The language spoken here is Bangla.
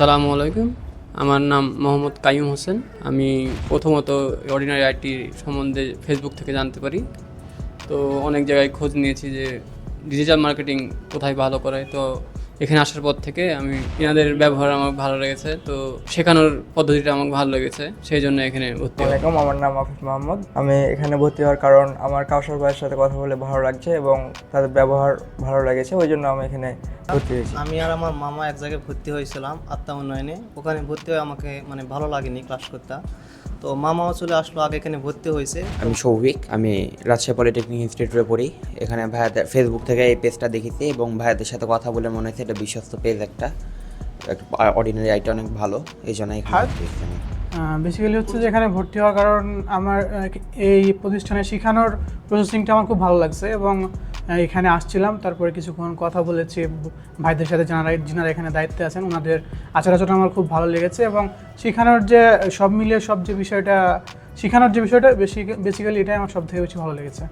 আসসালামু আলাইকুম। আমার নাম মোহাম্মদ কাইম হোসেন। আমি প্রথমত অর্ডিনারি আইটি সম্বন্ধে ফেসবুক থেকে জানতে পারি। তো অনেক জায়গায় খোঁজ নিয়েছি যে ডিজিটাল মার্কেটিং কোথায় ভালো করে। তো এখানে আসার পর থেকে আমি এনাদের ব্যবহার আমার ভালো লেগেছে তো শেখানোর পদ্ধতিটা আমার ভালো লেগেছে সেই জন্য এখানে ভর্তি। আসসালামাইকুম আমার নাম আফিফ মোহাম্মদ আমি এখানে ভর্তি হওয়ার কারণ আমার কাউসার ভাইয়ের সাথে কথা বলে ভালো লাগছে এবং তাদের ব্যবহার ভালো লেগেছে ওই জন্য আমি এখানে ভর্তি হয়েছি। আমি আর আমার মামা এক জায়গায় ভর্তি হয়েছিলাম আত্মা উন্নয়নে। ওখানে ভর্তি হয়ে আমাকে মানে ভালো লাগেনি ক্লাস করতে। তো মামাও চলে আসলো আগে এখানে ভর্তি হয়েছে। আমি সৌভিক আমি রাজশাহী পলিটেকনিক ইনস্টিটিউটে পড়ি। এখানে ভাইয়াদের ফেসবুক থেকে এই পেজটা দেখেছি এবং ভাইয়াদের সাথে কথা বলে মনে হচ্ছে এটা বিশ্বস্ত পেজ একটা। অর্ডিনারি আইটা অনেক ভালো এই জন্য এখানে হাত? ভর্তি বেসিক্যালি হচ্ছে যে এখানে ভর্তি হওয়ার কারণ আমার এই প্রতিষ্ঠানে শেখানোর প্রসেসিংটা আমার খুব ভালো লাগছে এবং এখানে আসছিলাম, তারপরে কিছুক্ষণ কথা বলেছি, ভাইদের সাথে যারা যিনারা এখানে দায়িত্বে আছেন ওনাদের আচার আচরণ আমার খুব ভালো লেগেছে এবং শেখানোর যে সব মিলিয়ে সব যে বিষয়টা শেখানোর যে বিষয়টা বেসিক্যালি এটাই আমার সব থেকে বেশি ভালো লেগেছে।